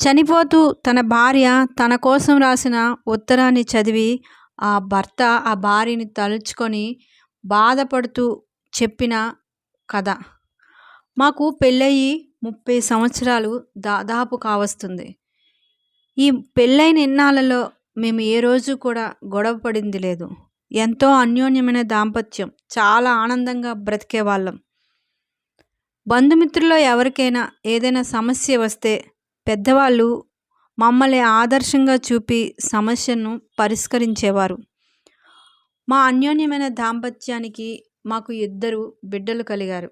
చనిపోతూ తన భార్య తన కోసం రాసిన ఉత్తరాన్ని చదివి ఆ భర్త ఆ భార్యని తలుచుకొని బాధపడుతూ చెప్పిన కథ. మాకు పెళ్ళయి ముప్పై సంవత్సరాలు దాదాపు కావస్తుంది. ఈ పెళ్ళైన ఇన్నాళ్ళలో మేము ఏ రోజు కూడా గొడవ పడింది లేదు. ఎంతో అన్యోన్యమైన దాంపత్యం. చాలా ఆనందంగా బ్రతికే వాళ్ళం. బంధుమిత్రుల్లో ఎవరికైనా ఏదైనా సమస్య వస్తే పెద్దవాళ్ళు మమ్మల్ని ఆదర్శంగా చూపి సమస్యను పరిష్కరించేవారు. మా అన్యోన్యమైన దాంపత్యానికి మాకు ఇద్దరు బిడ్డలు కలిగారు.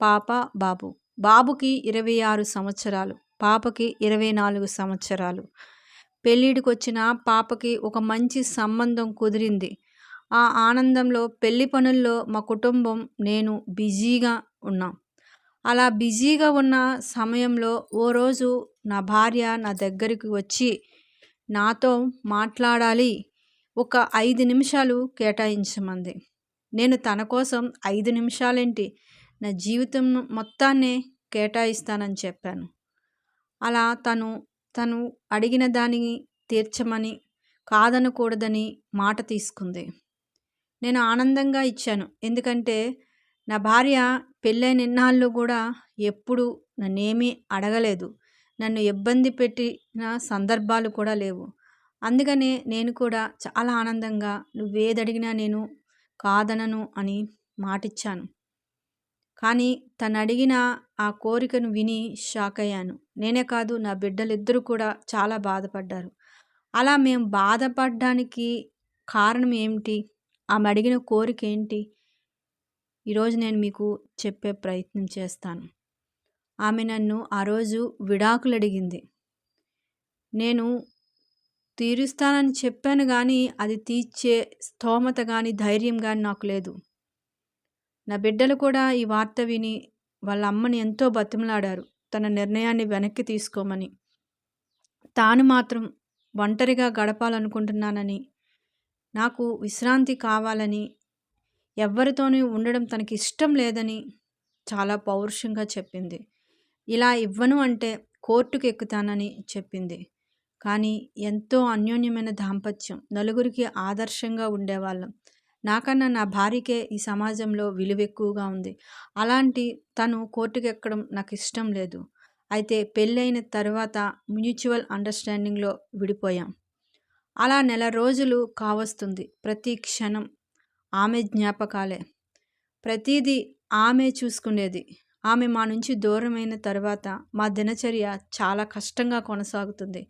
పాప బాబు. బాబుకి ఇరవై ఆరు సంవత్సరాలు పాపకి ఇరవై నాలుగు సంవత్సరాలు. పెళ్ళిడికి వచ్చిన పాపకి ఒక మంచి సంబంధం కుదిరింది. ఆ ఆనందంలో పెళ్ళి పనుల్లో మా కుటుంబం నేను బిజీగా ఉన్నాం. అలా బిజీగా ఉన్న సమయంలో ఓ రోజు నా భార్య నా దగ్గరికి వచ్చి నాతో మాట్లాడాలి. ఒక ఐదు నిమిషాలు కేటాయించమంది. నేను తన కోసం ఐదు నిమిషాలేంటి? నా జీవితం మొత్తాన్నే కేటాయిస్తానని చెప్పాను. అలా తను తను అడిగిన దానిని తీర్చమని కాదనకూడదని మాట తీసుకుంది. నేను ఆనందంగా ఇచ్చాను. ఎందుకంటే నా భార్య పెళ్ళైన ఇన్నాళ్ళు కూడా ఎప్పుడు నన్నేమీ అడగలేదు. నన్ను ఇబ్బంది పెట్టిన సందర్భాలు కూడా లేవు. అందుకనే నేను కూడా చాలా ఆనందంగా నువ్వేదడిగినా నేను కాదనను అని మాటిచ్చాను. కానీ తను అడిగిన ఆ కోరికను విని షాక్ అయ్యాను. నేనే కాదు నా బిడ్డలిద్దరూ కూడా చాలా బాధపడ్డారు. అలా మేము బాధపడడానికి కారణం ఏమిటి? ఆమె అడిగిన కోరిక ఏంటి? ఈరోజు నేను మీకు చెప్పే ప్రయత్నం చేస్తాను. ఆమె నన్ను ఆ రోజు విడాకులు అడిగింది నేను తీరుస్తానని చెప్పాను కానీ అది తీర్చే స్తోమత కానీ ధైర్యం కానీ నాకు లేదు. నా బిడ్డలు కూడా ఈ వార్త విని వాళ్ళ అమ్మని ఎంతో బతిమలాడారు. తన నిర్ణయాన్ని వెనక్కి తీసుకోమని. తాను మాత్రం ఒంటరిగా గడపాలనుకుంటున్నానని నాకు విశ్రాంతి కావాలని ఎవ్వరితోనూ ఉండడం తనకి ఇష్టం లేదని చాలా పౌరుషంగా చెప్పింది. ఇలా ఇవ్వను అంటే కోర్టుకు ఎక్కుతానని చెప్పింది. కానీ ఎంతో అన్యోన్యమైన దాంపత్యం. నలుగురికి ఆదర్శంగా ఉండేవాళ్ళం. నాకన్నా నా భార్యకే ఈ సమాజంలో విలువ ఎక్కువగా ఉంది. అలాంటి తను కోర్టుకు ఎక్కడం నాకు ఇష్టం లేదు. అయితే పెళ్ళైన తర్వాత మ్యూచువల్ అండర్స్టాండింగ్లో విడిపోయాం. అలా నెల రోజులు కావస్తుంది. ప్రతి క్షణం ఆమె జ్ఞాపకాలే. ప్రతిదీ ఆమె చూసుకునేది. ఆమె మా నుంచి దూరమైన తర్వాత మా దినచర్య చాలా కష్టంగా కొనసాగుతుంది.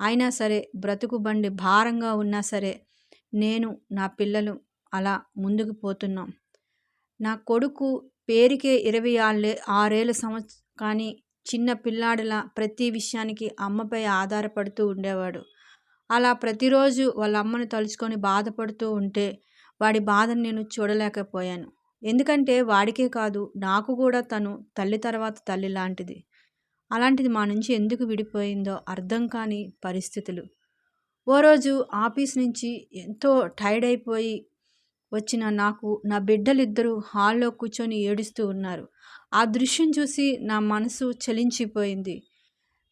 అయినా సరే బ్రతుకు బండి భారంగా ఉన్నా సరే నేను నా పిల్లలు అలా ముందుకు పోతున్నాం. నా కొడుకు పేరుకే ఇరవై ఆరులే ఆరేళ్ళ సంవత్సరం కానీ చిన్న పిల్లాడిలా ప్రతి విషయానికి అమ్మపై ఆధారపడుతూ ఉండేవాడు. అలా ప్రతిరోజు వాళ్ళ అమ్మను తలుచుకొని బాధపడుతూ ఉంటే వాడి బాధను నేను చూడలేకపోయాను. ఎందుకంటే వాడికే కాదు నాకు కూడా తను తల్లి తర్వాత తల్లి లాంటిది. అలాంటిది మా నుంచి ఎందుకు విడిపోయిందో అర్థం కాని పరిస్థితులు. ఓ రోజు ఆఫీస్ నుంచి ఎంతో టైర్డ్ అయిపోయి వచ్చిన నాకు నా బిడ్డలిద్దరూ హాల్లో కూర్చొని ఏడుస్తూ ఉన్నారు. ఆ దృశ్యం చూసి నా మనసు చలించిపోయింది.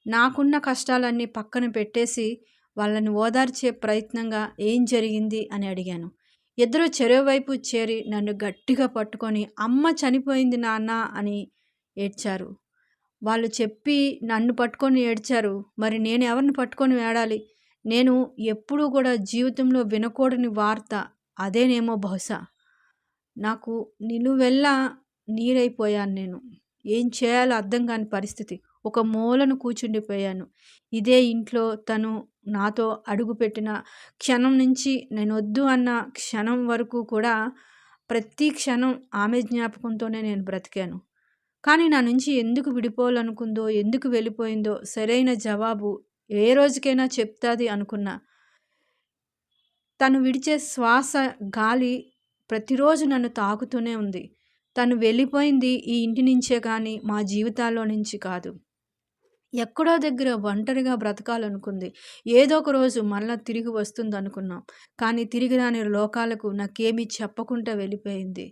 నాకున్న కష్టాలన్నీ పక్కన పెట్టేసి వాళ్ళని ఓదార్చే ప్రయత్నంగా ఏం జరిగింది అని అడిగాను. ఇద్దరు చెరువువైపు చేరి నన్ను గట్టిగా పట్టుకొని అమ్మ చనిపోయింది నాన్న అని ఏడ్చారు. వాళ్ళు చెప్పి నన్ను పట్టుకొని ఏడ్చారు. మరి నేను ఎవరిని పట్టుకొని ఏడాలి? నేను ఎప్పుడూ కూడా జీవితంలో వినకూడని వార్త అదేనేమో బహుశా. నాకు నిలువెల్లా నీరైపోయాను నేను. ఏం చేయాలో అర్థం కాని పరిస్థితి. ఒక మూలను కూర్చుండిపోయాను. ఇదే ఇంట్లో తను నాతో అడుగుపెట్టిన క్షణం నుంచి నేను వద్దు అన్న క్షణం వరకు కూడా ప్రతి క్షణం ఆమె జ్ఞాపకంతోనే నేను బ్రతికాను. కానీ నా నుంచి ఎందుకు విడిపోవాలనుకుందో ఎందుకు వెళ్ళిపోయిందో సరైన జవాబు ఏ రోజుకైనా చెప్తాది అనుకున్నా. తను విడిచే శ్వాస గాలి ప్రతిరోజు నన్ను తాకుతూనే ఉంది. తను వెళ్ళిపోయింది ఈ ఇంటి నుంచే కానీ మా జీవితాల్లో నుంచి కాదు. ఎక్కడో దగ్గర ఒంటరిగా బ్రతకాలనుకుంది. ఏదో ఒక రోజు మళ్ళా తిరిగి వస్తుంది అనుకున్నాం కానీ తిరిగి రాని లోకాలకు నాకేమీ చెప్పకుండా వెళ్ళిపోయింది.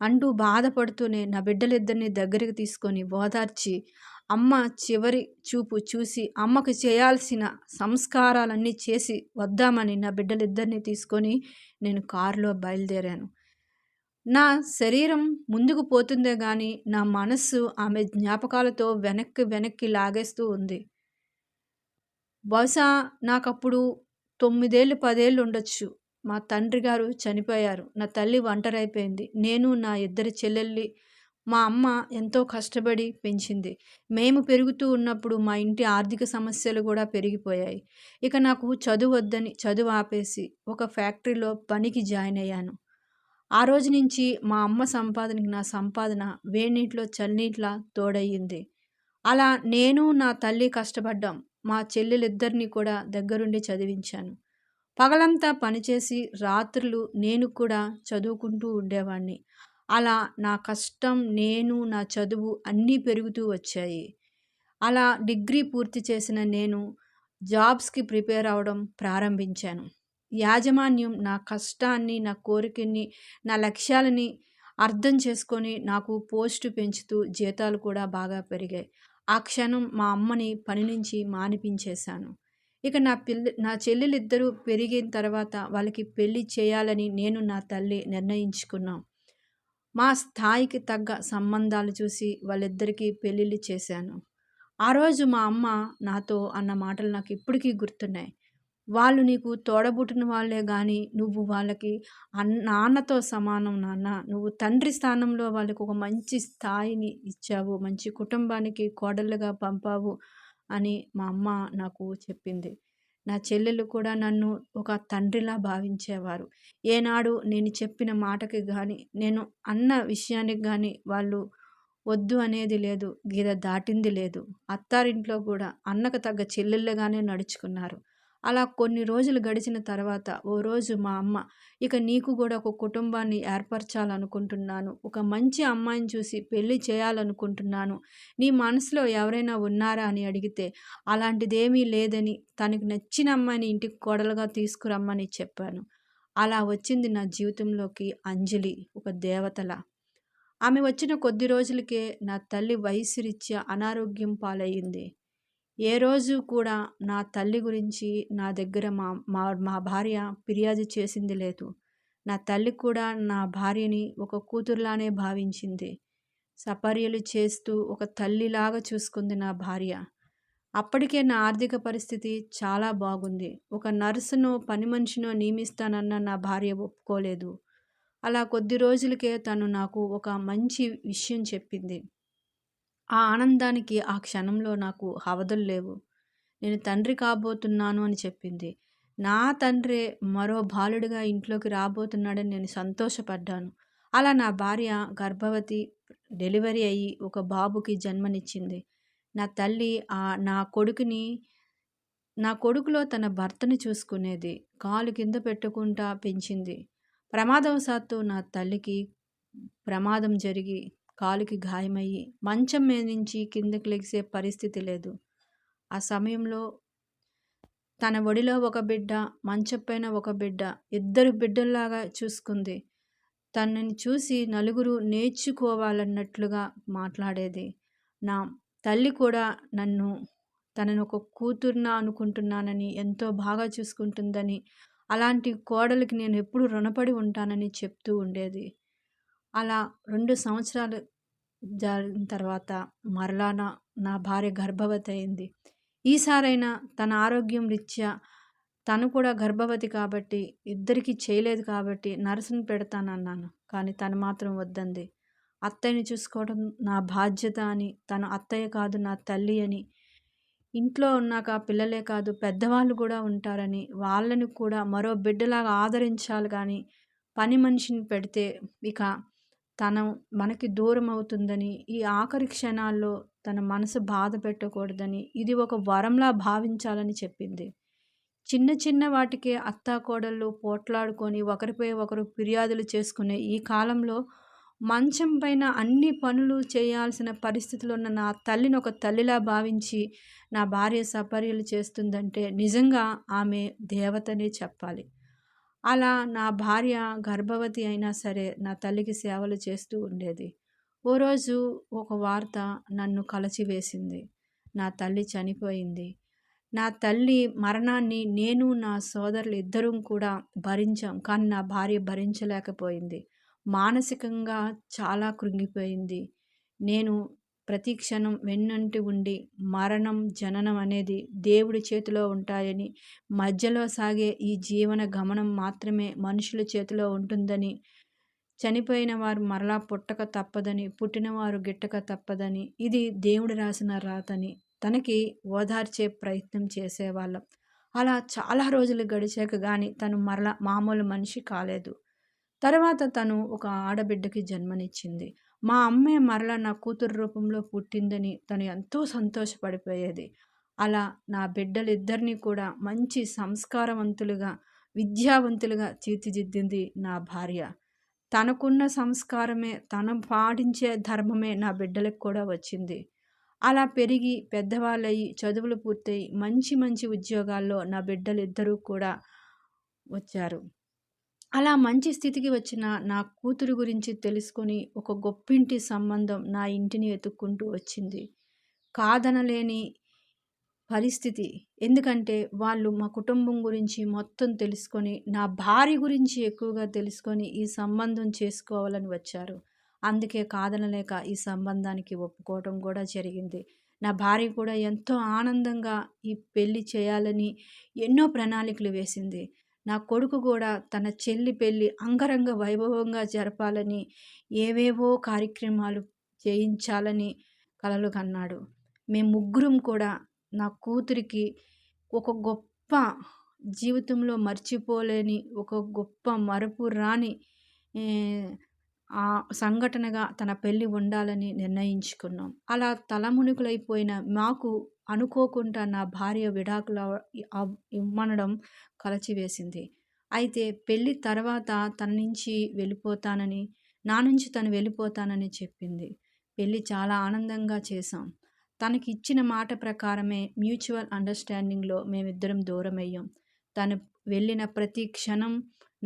అంటూ బాధపడుతూనే నా బిడ్డలిద్దరిని దగ్గరికి తీసుకొని ఓదార్చి అమ్మ చివరి చూపు చూసి అమ్మకు చేయాల్సిన సంస్కారాలన్నీ చేసి వద్దామని నా బిడ్డలిద్దరిని తీసుకొని నేను కారులో బయలుదేరాను. నా శరీరం ముందుకు పోతుందే కానీ నా మనస్సు ఆమె జ్ఞాపకాలతో వెనక్కి వెనక్కి లాగేస్తూ ఉంది. బహుశా నాకప్పుడు తొమ్మిదేళ్ళు పదేళ్ళు ఉండొచ్చు. మా తండ్రి గారు చనిపోయారు. నా తల్లి ఒంటరైపోయింది. నేను నా ఇద్దరి చెల్లెల్ని మా అమ్మ ఎంతో కష్టపడి పెంచింది. మేము పెరుగుతూ ఉన్నప్పుడు మా ఇంటి ఆర్థిక సమస్యలు కూడా పెరిగిపోయాయి. ఇక నాకు చదువు వద్దని చదువు ఆపేసి ఒక ఫ్యాక్టరీలో పనికి జాయిన్ అయ్యాను. ఆ రోజు నుంచి మా అమ్మ సంపాదనకి నా సంపాదన వేణీట్లో చల్లనీటిలా తోడయ్యింది అలా నేను నా తల్లి కష్టపడ్డాం. మా చెల్లెలిద్దరినీ కూడా దగ్గరుండి చదివించాను. పగలంతా పనిచేసి రాత్రులు నేను కూడా చదువుకుంటూ ఉండేవాణ్ణి. అలా నా కష్టం నేను నా చదువు అన్నీ పెరుగుతూ వచ్చాయి. అలా డిగ్రీ పూర్తి చేసిన నేను జాబ్స్కి ప్రిపేర్ అవ్వడం ప్రారంభించాను. యాజమాన్యం నా కష్టాన్ని నా కోరికని నా లక్ష్యాలని అర్థం చేసుకొని నాకు పోస్టు పెంచుతూ జీతాలు కూడా బాగా పెరిగాయి. ఆ క్షణం మా అమ్మని పని నుంచి మానిపించేశాను. ఇక నా పిల్ల నా చెల్లెలిద్దరూ పెరిగిన తర్వాత వాళ్ళకి పెళ్ళి చేయాలని నేను నా తల్లి నిర్ణయించుకున్నాం. మా స్థాయికి తగ్గ సంబంధాలు చూసి వాళ్ళిద్దరికీ పెళ్ళిళ్ళు చేశాను. ఆ రోజు మా అమ్మ నాతో అన్న మాటలు నాకు ఇప్పటికీ గుర్తున్నాయి. వాళ్ళు నీకు తోడబుట్టిన వాళ్ళే కానీ నువ్వు వాళ్ళకి అన్న నాన్నతో సమానం నాన్న నువ్వు తండ్రి స్థానంలో వాళ్ళకి ఒక మంచి స్థాయిని ఇచ్చావు మంచి కుటుంబానికి కోడళ్ళుగా పంపావు అని మా అమ్మ నాకు చెప్పింది. నా చెల్లెలు కూడా నన్ను ఒక తండ్రిలా భావించేవారు. ఏనాడు నేను చెప్పిన మాటకి కానీ నేను అన్న విషయానికి కానీ వాళ్ళు వద్దు అనేది లేదు గీత దాటింది లేదు. అత్తారింట్లో కూడా అన్నకు తగ్గ చెల్లెళ్ళగానే నడుచుకున్నారు. అలా కొన్ని రోజులు గడిచిన తర్వాత ఓ రోజు మా అమ్మ ఇక నీకు కూడా ఒక కుటుంబాన్ని ఏర్పరచాలనుకుంటున్నాను. ఒక మంచి అమ్మాయిని చూసి పెళ్ళి చేయాలనుకుంటున్నాను. నీ మనసులో ఎవరైనా ఉన్నారా? అని అడిగితే అలాంటిదేమీ లేదని తనకు నచ్చిన అమ్మాయిని ఇంటికి కోడలుగా తీసుకురమ్మని చెప్పాను. అలా వచ్చింది నా జీవితంలోకి అంజలి ఒక దేవతల. ఆమె వచ్చిన కొద్ది రోజులకే నా తల్లి వయసు రీత్యా అనారోగ్యం పాలయ్యింది. ఏ రోజు కూడా నా తల్లి గురించి నా దగ్గర మా మా మా భార్య ఫిర్యాదు చేసింది లేదు. నా తల్లి కూడా నా భార్యని ఒక కూతురులానే భావించింది. సపర్యలు చేస్తూ ఒక తల్లిలాగా చూసుకుంది నా భార్య. అప్పటికే నా ఆర్థిక పరిస్థితి చాలా బాగుంది. ఒక నర్సును పని మనిషినో నియమిస్తానన్న నా భార్య ఒప్పుకోలేదు. అలా కొద్ది రోజులకే తను నాకు ఒక మంచి విషయం చెప్పింది. ఆ ఆనందానికి ఆ క్షణంలో నాకు అవధులు లేవు. నేను తండ్రి కాబోతున్నాను అని చెప్పింది. నా తండ్రే మరో బాలుడిగా ఇంట్లోకి రాబోతున్నాడని నేను సంతోషపడ్డాను. అలా నా భార్య గర్భవతి డెలివరీ అయ్యి ఒక బాబుకి జన్మనిచ్చింది. నా తల్లి ఆ నా కొడుకుని నా కొడుకులో తన భర్తని చూసుకునేది. కాలు కింద పెట్టుకుంటా పెంచింది. ప్రమాదవశాత్తు నా తల్లికి ప్రమాదం జరిగి కాలుకి గాయమయ్యి మంచం మీద నుంచి కిందకి లెగిసే పరిస్థితి లేదు. ఆ సమయంలో తన ఒడిలో ఒక బిడ్డ మంచం పైన ఒక బిడ్డ ఇద్దరు బిడ్డల్లాగా చూసుకుంది. తనని చూసి నలుగురు నేర్చుకోవాలన్నట్లుగా మాట్లాడేది. నా తల్లి కూడా నన్ను తనను ఒక కూతుర్నా అనుకుంటున్నానని ఎంతో బాగా చూసుకుంటుందని అలాంటి కోడలికి నేను ఎప్పుడు రుణపడి ఉంటానని చెప్తూ ఉండేది. అలా రెండు సంవత్సరాలు జరిగిన తర్వాత మరలా నా నా భార్య గర్భవతి అయింది ఈసారైనా తన ఆరోగ్యం రీత్యా తను కూడా గర్భవతి కాబట్టి ఇద్దరికి చేయలేదు కాబట్టి నర్సును పెడతానన్నాను. కానీ తను మాత్రం వద్దంది. అత్తయ్యని చూసుకోవడం నా బాధ్యత అని తను అత్తయ్య కాదు నా తల్లి అని ఇంట్లో ఉన్నాక పిల్లలే కాదు పెద్దవాళ్ళు కూడా ఉంటారని వాళ్ళని కూడా మరో బిడ్డలాగా ఆదరించాలి కానీ పని మనిషిని పెడితే ఇక తను మనకి దూరం అవుతుందని ఈ ఆఖరి క్షణాల్లో తన మనసు బాధ పెట్టకూడదని ఇది ఒక వరంలా భావించాలని చెప్పింది. చిన్న చిన్న వాటికే అత్తాకోడళ్ళు పోట్లాడుకొని ఒకరిపై ఒకరు ఫిర్యాదులు చేసుకునే ఈ కాలంలో మంచం పైన అన్ని పనులు చేయాల్సిన పరిస్థితిలో ఉన్న నా తల్లిని ఒక తల్లిలా భావించి నా భార్య సపర్యలు చేస్తుందంటే నిజంగా ఆమె దేవతనే చెప్పాలి. అలా నా భార్య గర్భవతి అయినా సరే నా తల్లికి సేవలు చేస్తూ ఉండేది. ఓ రోజు ఒక వార్త నన్ను కలచివేసింది. నా తల్లి చనిపోయింది. నా తల్లి మరణాన్ని నేను నా సోదరులు ఇద్దరం కూడా భరించాం కానీ నా భార్య భరించలేకపోయింది. మానసికంగా చాలా కృంగిపోయింది. నేను ప్రతి క్షణం వెన్నంటి ఉండి మరణం జననం అనేది దేవుడి చేతిలో ఉంటాయని మధ్యలో సాగే ఈ జీవన గమనం మాత్రమే మనుషుల చేతిలో ఉంటుందని చనిపోయిన వారు మరలా పుట్టక తప్పదని పుట్టినవారు గిట్టక తప్పదని ఇది దేవుడు రాసిన రాతని తనకి ఓదార్చే ప్రయత్నం చేసేవాళ్ళం. అలా చాలా రోజులు గడిచాక కానీ తను మరలా మామూలు మనిషి కాలేదు. తర్వాత తను ఒక ఆడబిడ్డకి జన్మనిచ్చింది. మా అమ్మే మరలా నా కూతురు రూపంలో పుట్టిందని తను ఎంతో సంతోషపడిపోయేది. అలా నా బిడ్డలిద్దరినీ కూడా మంచి సంస్కారవంతులుగా విద్యావంతులుగా తీర్చిదిద్దింది నా భార్య. తనకున్న సంస్కారమే తను పాటించే ధర్మమే నా బిడ్డలకు కూడా వచ్చింది. అలా పెరిగి పెద్దవాళ్ళయి చదువులు పూర్తయి మంచి మంచి ఉద్యోగాల్లో నా బిడ్డలిద్దరూ కూడా వచ్చారు. అలా మంచి స్థితికి వచ్చిన నా కూతురు గురించి తెలుసుకొని ఒక గొప్పింటి సంబంధం నా ఇంటిని వెతుక్కుంటూ వచ్చింది. కాదనలేని పరిస్థితి. ఎందుకంటే వాళ్ళు మా కుటుంబం గురించి మొత్తం తెలుసుకొని నా భార్య గురించి ఎక్కువగా తెలుసుకొని ఈ సంబంధం చేసుకోవాలని వచ్చారు. అందుకే కాదనలేక ఈ సంబంధానికి ఒప్పుకోవడం కూడా జరిగింది. నా భార్య కూడా ఎంతో ఆనందంగా ఈ పెళ్ళి చేయాలని ఎన్నో ప్రణాళికలు వేసింది. నా కొడుకు కూడా తన చెల్లి పెళ్ళి అంగరంగ వైభవంగా జరపాలని ఏవేవో కార్యక్రమాలు చేయించాలని కలలు కన్నాడు. మేము ముగ్గురం కూడా నా కూతురికి ఒక గొప్ప జీవితంలో మర్చిపోలేని ఒక గొప్ప మరపు రాని ఆ సంఘటనగా తన పెళ్ళి ఉండాలని నిర్ణయించుకున్నాం. అలా తలమునుకులైపోయిన మాకు అనుకోకుండా నా భార్య విడాకులు ఇమ్మనడం కలచివేసింది. అయితే పెళ్ళి తర్వాత తన నుంచి వెళ్ళిపోతానని నా నుంచి తను వెళ్ళిపోతానని చెప్పింది. పెళ్ళి చాలా ఆనందంగా చేశాం. తనకి ఇచ్చిన మాట ప్రకారమే మ్యూచువల్ అండర్స్టాండింగ్లో మేమిద్దరం దూరమయ్యాం. తను వెళ్ళిన ప్రతి క్షణం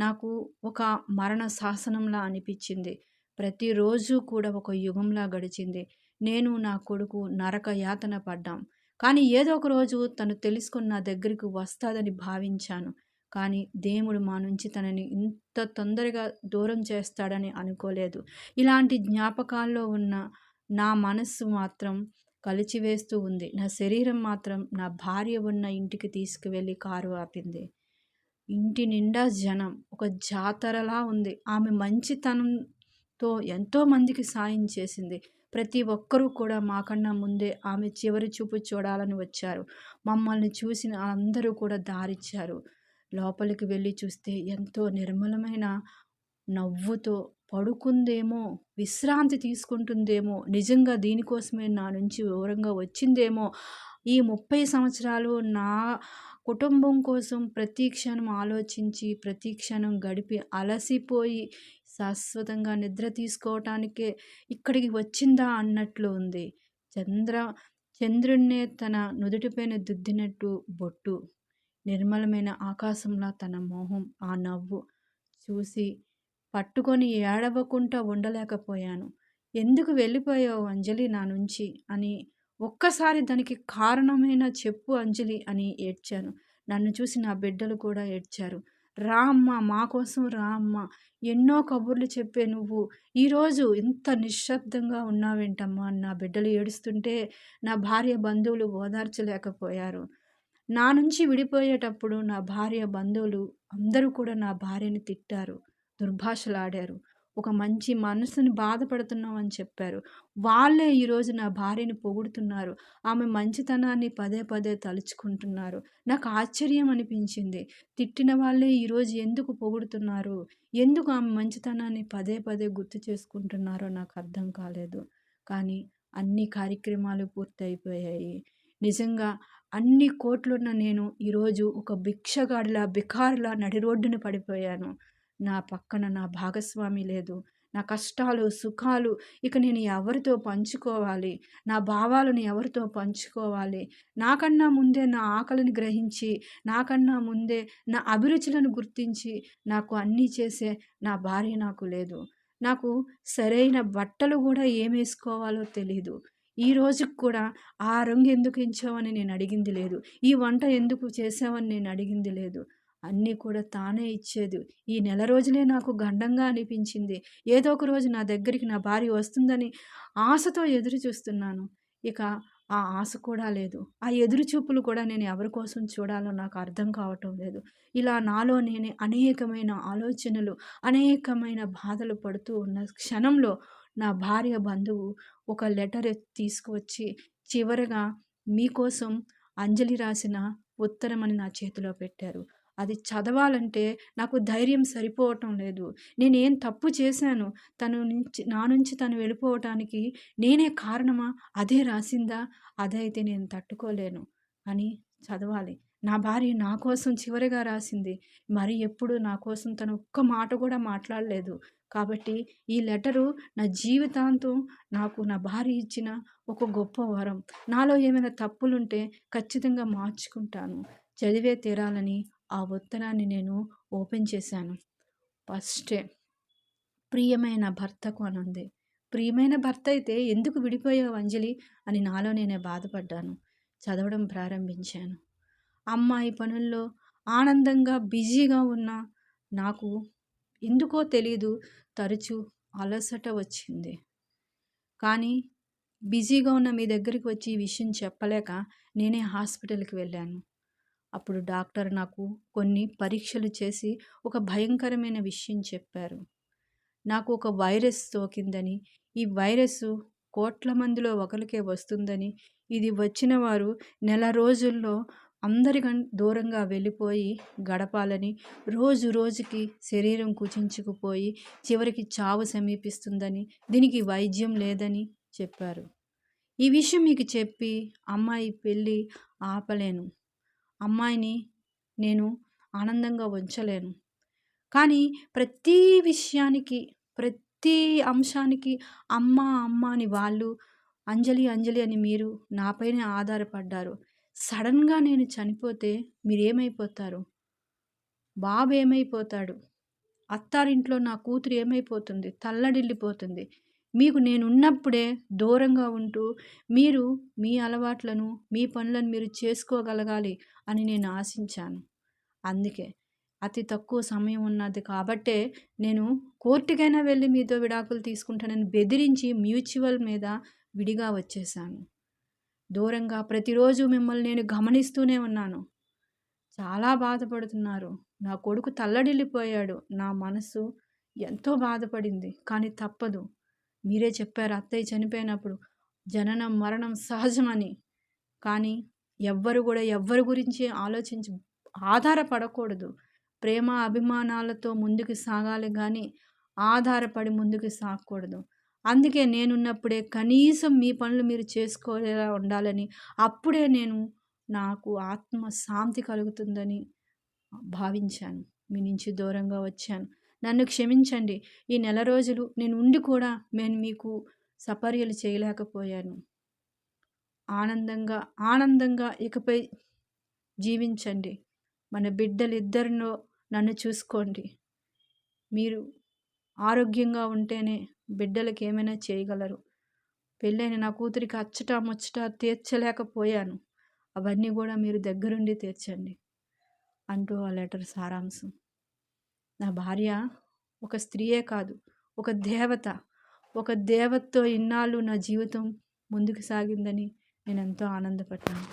నాకు ఒక మరణ శాసనంలా అనిపించింది. ప్రతిరోజు కూడా ఒక యుగంలా గడిచింది. నేను నా కొడుకు నరక యాతన పడ్డాం. కానీ ఏదో ఒక రోజు తను తెలుసుకుని నా దగ్గరికి వస్తాదని భావించాను. కానీ దేవుడు మా నుంచి తనని ఇంత తొందరగా దూరం చేస్తాడని అనుకోలేదు. ఇలాంటి జ్ఞాపకాల్లో ఉన్న నా మనస్సు మాత్రం కలిచివేస్తూ ఉంది. నా శరీరం మాత్రం నా భార్య ఉన్న ఇంటికి తీసుకువెళ్ళి కారు ఆపింది. ఇంటి నిండా జనం ఒక జాతరలా ఉంది. ఆమె మంచితనంతో ఎంతోమందికి సాయం చేసింది. ప్రతి ఒక్కరూ కూడా మాకన్నా ముందే ఆమె చివరి చూపు చూడాలని వచ్చారు. మమ్మల్ని చూసిన అందరూ కూడా దారిచ్చారు. లోపలికి వెళ్ళి చూస్తే ఎంతో నిర్మలమైన నవ్వుతో పడుకుందేమో విశ్రాంతి తీసుకుంటుందేమో నిజంగా దీనికోసమే నా నుంచి వివరంగా వచ్చిందేమో ఈ ముప్పై సంవత్సరాలు నా కుటుంబం కోసం ప్రతి క్షణం ఆలోచించి ప్రతి క్షణం గడిపి అలసిపోయి శాశ్వతంగా నిద్ర తీసుకోవటానికే ఇక్కడికి వచ్చిందా అన్నట్లు ఉంది. చంద్ర చంద్రుణ్ణే తన నుదుటిపైన దుద్దినట్టు బొట్టు నిర్మలమైన ఆకాశంలా తన మోహం ఆ నవ్వు చూసి పట్టుకొని ఏడవకుండా ఉండలేకపోయాను. ఎందుకు వెళ్ళిపోయావు అంజలి నా నుంచి? అని ఒక్కసారి దానికి కారణమైన చెప్పు అంజలి అని ఏడ్చాను. నన్ను చూసి నా బిడ్డలు కూడా ఏడ్చారు. రా అమ్మ మా కోసం రా అమ్మ ఎన్నో కబుర్లు చెప్పే నువ్వు. ఈరోజు ఇంత నిశ్శబ్దంగా ఉన్నావేంటమ్మా? నా బిడ్డలు ఏడుస్తుంటే నా భార్య బంధువులు ఓదార్చలేకపోయారు. నా నుంచి విడిపోయేటప్పుడు నా భార్య బంధువులు అందరూ కూడా నా భార్యని తిట్టారు. దుర్భాషలాడారు. ఒక మంచి మనసుని బాధపడుతున్నామని అని చెప్పారు. వాళ్ళే ఈరోజు నా భార్యని పొగుడుతున్నారు. ఆమె మంచితనాన్ని పదే పదే తలుచుకుంటున్నారు. నాకు ఆశ్చర్యం అనిపించింది. తిట్టిన వాళ్ళే ఈరోజు ఎందుకు పొగుడుతున్నారు? ఎందుకు ఆమె మంచితనాన్ని పదే పదే గుర్తు చేసుకుంటున్నారో నాకు అర్థం కాలేదు. కానీ అన్ని కార్యక్రమాలు పూర్తయిపోయాయి. నిజంగా అన్ని కోట్లున్న నేను ఈరోజు ఒక భిక్షగాడిలా బికారులా నడి రోడ్డున పడిపోయాను. నా పక్కన నా భాగస్వామి లేదు. నా కష్టాలు సుఖాలు ఇక నేను ఎవరితో పంచుకోవాలి? నా భావాలను ఎవరితో పంచుకోవాలి? నాకన్నా ముందే నా ఆకలిని గ్రహించి నాకన్నా ముందే నా అభిరుచులను గుర్తించి నాకు అన్నీ చేసే నా భార్య నాకు లేదు. నాకు సరైన బట్టలు కూడా ఏమేసుకోవాలో తెలీదు. ఈ రోజుకి కూడా ఆ రంగు ఎందుకు ఎంచావని నేను అడిగింది లేదు. ఈ వంట ఎందుకు చేసావని నేను అడిగింది లేదు. అన్నీ కూడా తానే ఇచ్చేది. ఈ నెల రోజులే నాకు గండంగా అనిపించింది. ఏదో ఒక రోజు నా దగ్గరికి నా భార్య వస్తుందని ఆశతో ఎదురు చూస్తున్నాను. ఇక ఆ ఆశ కూడా లేదు. ఆ ఎదురు చూపులు కూడా నేను ఎవరి కోసం చూడాలో నాకు అర్థం కావటం లేదు. ఇలా నాలో నేనే అనేకమైన ఆలోచనలు అనేకమైన బాధలు పడుతూ ఉన్న క్షణంలో నా భార్య బంధువు ఒక లెటర్ తీసుకువచ్చి చివరగా మీకోసం అంజలి రాసిన ఉత్తరం అని నా చేతిలో పెట్టారు. అది చదవాలంటే నాకు ధైర్యం సరిపోవటం లేదు. నేనేం తప్పు చేశాను? తను నుంచి నా నుంచి తను వెళ్ళిపోవటానికి నేనే కారణమా? అదే రాసిందా? అదైతే నేను తట్టుకోలేను అని చదవాలి. నా భార్య నా కోసం చివరిగా రాసింది. మరి ఎప్పుడు నా కోసం తను ఒక్క మాట కూడా మాట్లాడలేదు. కాబట్టి ఈ లెటరు నా జీవితాంతం నాకు నా భార్య ఇచ్చిన ఒక గొప్ప వరం. నాలో ఏమైనా తప్పులుంటే ఖచ్చితంగా మార్చుకుంటాను. చదివే తీరాలని ఆ ఉత్తరాన్ని నేను ఓపెన్ చేశాను. ఫస్టే ప్రియమైన భర్తకు అని ఉంది ప్రియమైన భర్త అయితే ఎందుకు విడిపోయావు అంజలి? అని నాలో నేనే బాధపడ్డాను. చదవడం ప్రారంభించాను. అమ్మాయి పనుల్లో ఆనందంగా బిజీగా ఉన్న నాకు ఎందుకో తెలీదు. తరచూ అలసట వచ్చింది. కానీ బిజీగా ఉన్న మీ దగ్గరికి వచ్చి ఈ విషయం చెప్పలేక నేనే హాస్పిటల్కి వెళ్ళాను. అప్పుడు డాక్టర్ నాకు కొన్ని పరీక్షలు చేసి ఒక భయంకరమైన విషయం చెప్పారు. నాకు ఒక వైరస్ సోకిందని ఈ వైరస్ కోట్ల మందిలో ఒకరికే వస్తుందని ఇది వచ్చిన వారు నెల రోజుల్లో అందరికం దూరంగా వెళ్ళిపోయి గడపాలని రోజు రోజుకి శరీరం కుచించుకుపోయి చివరికి చావు సమీపిస్తుందని దీనికి వైద్యం లేదని చెప్పారు. ఈ విషయం మీకు చెప్పి అమ్మాయి పెళ్ళి ఆపలేను. అమ్మాయిని నేను ఆనందంగా ఉంచలేను. కానీ ప్రతీ విషయానికి ప్రతి అంశానికి అమ్మ అమ్మ అని వాళ్ళు అంజలి అంజలి అని మీరు నాపైనే ఆధారపడ్డారు. సడన్గా నేను చనిపోతే మీరేమైపోతారు? బాబు ఏమైపోతాడు? అత్తారింట్లో నా కూతురు ఏమైపోతుంది? తల్లడిల్లిపోతుంది. మీకు నేనున్నప్పుడే దూరంగా ఉంటూ మీరు మీ అలవాట్లను మీ పనులను మీరు చేసుకోగలగాలి అని నేను ఆశించాను. అందుకే అతి తక్కువ సమయం ఉన్నది కాబట్టే నేను కోర్టుకైనా వెళ్ళి మీతో విడాకులు తీసుకుంటానని బెదిరించి మ్యూచువల్ మీద విడిగా వచ్చేసాను దూరంగా ప్రతిరోజు మిమ్మల్ని నేను గమనిస్తూనే ఉన్నాను. చాలా బాధపడుతున్నారు. నా కొడుకు తల్లడిల్లిపోయాడు. నా మనసు ఎంతో బాధపడింది. కానీ తప్పదు. మీరే చెప్పారు అత్తయ్య చనిపోయినప్పుడు జననం మరణం సహజమని. కానీ ఎవ్వరు కూడా ఎవ్వరి గురించి ఆలోచించి ఆధారపడకూడదు. ప్రేమ అభిమానాలతో ముందుకు సాగాలి కానీ ఆధారపడి ముందుకు సాగకూడదు. అందుకే నేనున్నప్పుడే కనీసం మీ పనులు మీరు చేసుకోలేలా ఉండాలని అప్పుడే నేను నాకు ఆత్మ శాంతి కలుగుతుందని భావించాను. మీ నుంచి దూరంగా వచ్చాను. నన్ను క్షమించండి. ఈ నెల రోజులు నేను ఉండి కూడా నేను మీకు సపర్యలు చేయలేకపోయాను. ఆనందంగా ఆనందంగా ఇకపై జీవించండి. మన బిడ్డలిద్దరినో నన్ను చూసుకోండి. మీరు ఆరోగ్యంగా ఉంటేనే బిడ్డలకి ఏమైనా చేయగలరు. పెళ్ళైన నా కూతురికి అచ్చట ముచ్చట తీర్చలేకపోయాను. అవన్నీ కూడా మీరు దగ్గరుండి తీర్చండి. అంటూ ఆ లెటర్ సారాంశం. నా భార్య ఒక స్త్రీయే కాదు ఒక దేవత. ఒక దేవతతో ఇన్నాళ్ళు నా జీవితం ముందుకు సాగిందని నేను ఎంతో ఆనందపడ్డాను.